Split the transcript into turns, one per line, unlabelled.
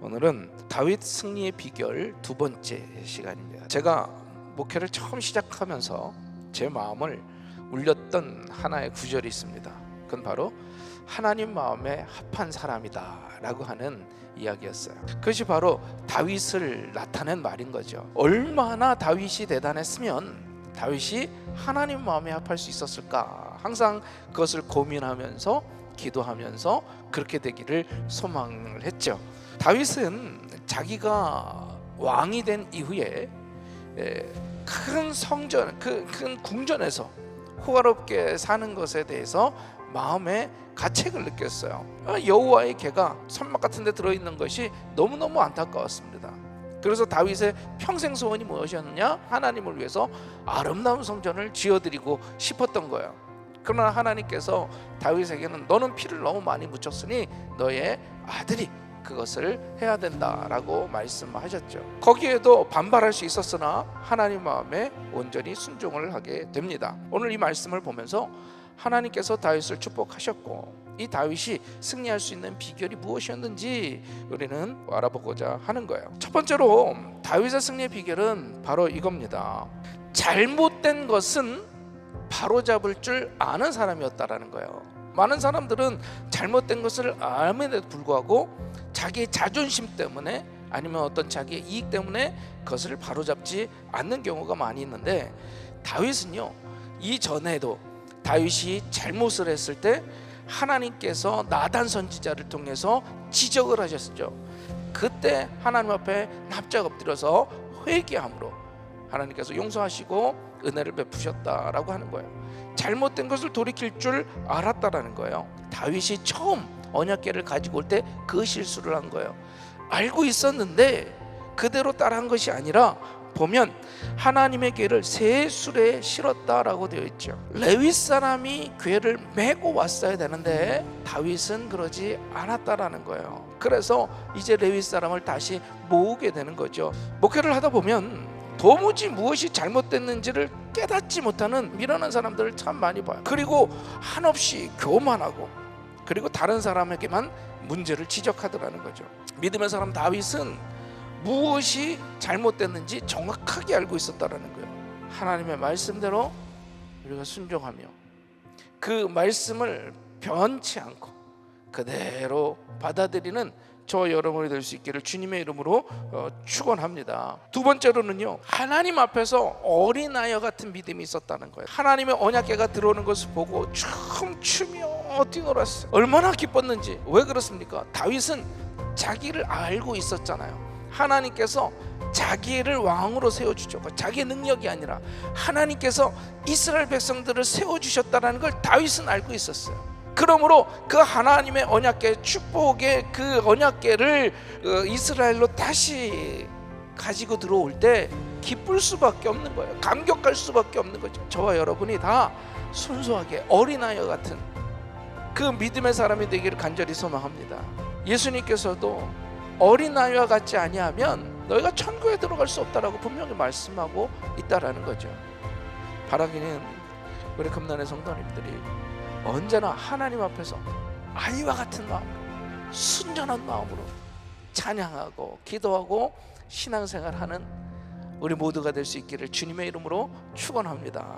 오늘은 다윗 승리의 비결 두 번째 시간입니다. 제가 목회를 처음 시작하면서 제 마음을 울렸던 하나의 구절이 있습니다. 그건 바로 하나님 마음에 합한 사람이다라고 하는 이야기였어요. 그것이 바로 다윗을 나타낸 말인 거죠. 얼마나 다윗이 대단했으면 다윗이 하나님 마음에 합할 수 있었을까? 항상 그것을 고민하면서 기도하면서 그렇게 되기를 소망을 했죠. 다윗은 자기가 왕이 된 이후에 에, 큰 성전, 그큰 궁전에서 호화롭게 사는 것에 대해서 마음에 가책을 느꼈어요. 아, 여호와의 개가 선막 같은 데 들어 있는 것이 너무 너무 안타까웠습니다. 그래서 다윗의 평생 소원이 무엇이었느냐? 하나님을 위해서 아름다운 성전을 지어드리고 싶었던 거예요. 그러나 하나님께서 다윗에게는 너는 피를 너무 많이 묻혔으니 너의 아들이 그것을 해야 된다라고 말씀하셨죠. 거기에도 반발할 수 있었으나 하나님 마음에 온전히 순종을 하게 됩니다. 오늘 이 말씀을 보면서 하나님께서 다윗을 축복하셨고 이 다윗이 승리할 수 있는 비결이 무엇이었는지 우리는 알아보고자 하는 거예요. 첫 번째로 다윗의 승리의 비결은 바로 이겁니다. 잘못된 것은 바로잡을 줄 아는 사람이었다라는 거예요. 많은 사람들은 잘못된 것을 알면에도 불구하고 자기의 자존심 때문에 아니면 어떤 자기의 이익 때문에 그것을 바로잡지 않는 경우가 많이 있는데 다윗은요 이 전에도 다윗이 잘못을 했을 때 하나님께서 나단 선지자를 통해서 지적을 하셨죠. 그때 하나님 앞에 납작 엎드려서 회개함으로 하나님께서 용서하시고 은혜를 베푸셨다라고 하는 거예요. 잘못된 것을 돌이킬 줄 알았다라는 거예요. 다윗이 처음 언약궤를 가지고 올 때 그 실수를 한 거예요. 알고 있었는데 그대로 따라한 것이 아니라 보면 하나님의 궤를 새 술에 실었다라고 되어 있죠. 레위 사람이 궤를 메고 왔어야 되는데 다윗은 그러지 않았다라는 거예요. 그래서 이제 레위 사람을 다시 모으게 되는 거죠. 목회를 하다 보면 도무지 무엇이 잘못됐는지를 깨닫지 못하는 미련한 사람들을 참 많이 봐요. 그리고 한없이 교만하고 그리고 다른 사람에게만 문제를 지적하더라는 거죠. 믿음의 사람 다윗은 무엇이 잘못됐는지 정확하게 알고 있었다라는 거예요. 하나님의 말씀대로 우리가 순종하며 그 말씀을 변치 않고 그대로 받아들이는 저 여러분이 될 수 있기를 주님의 이름으로 어, 축원합니다. 두 번째로는요. 하나님 앞에서 어린아이와 같은 믿음이 있었다는 거예요. 하나님의 언약궤가 들어오는 것을 보고 춤추며 뛰놀았어요. 얼마나 기뻤는지. 왜 그렇습니까? 다윗은 자기를 알고 있었잖아요. 하나님께서 자기를 왕으로 세워 주셨고 그 자기의 능력이 아니라 하나님께서 이스라엘 백성들을 세워 주셨다라는 걸 다윗은 알고 있었어요. 그러므로 그 하나님의 언약궤 축복의 그 언약궤를 어, 이스라엘로 다시 가지고 들어올 때 기쁠 수밖에 없는 거예요. 감격할 수밖에 없는 거죠. 저와 여러분이 다 순수하게 어린아이와 같은 그 믿음의 사람이 되기를 간절히 소망합니다. 예수님께서도 어린아이와 같지 아니하면 너희가 천국에 들어갈 수 없다라고 분명히 말씀하고 있다라는 거죠. 바라기는 우리 금난의 성도님들이 언제나 하나님 앞에서 아이와 같은 마음으로 순전한 마음으로 찬양하고 기도하고 신앙생활하는 우리 모두가 될 수 있기를 주님의 이름으로 축원합니다.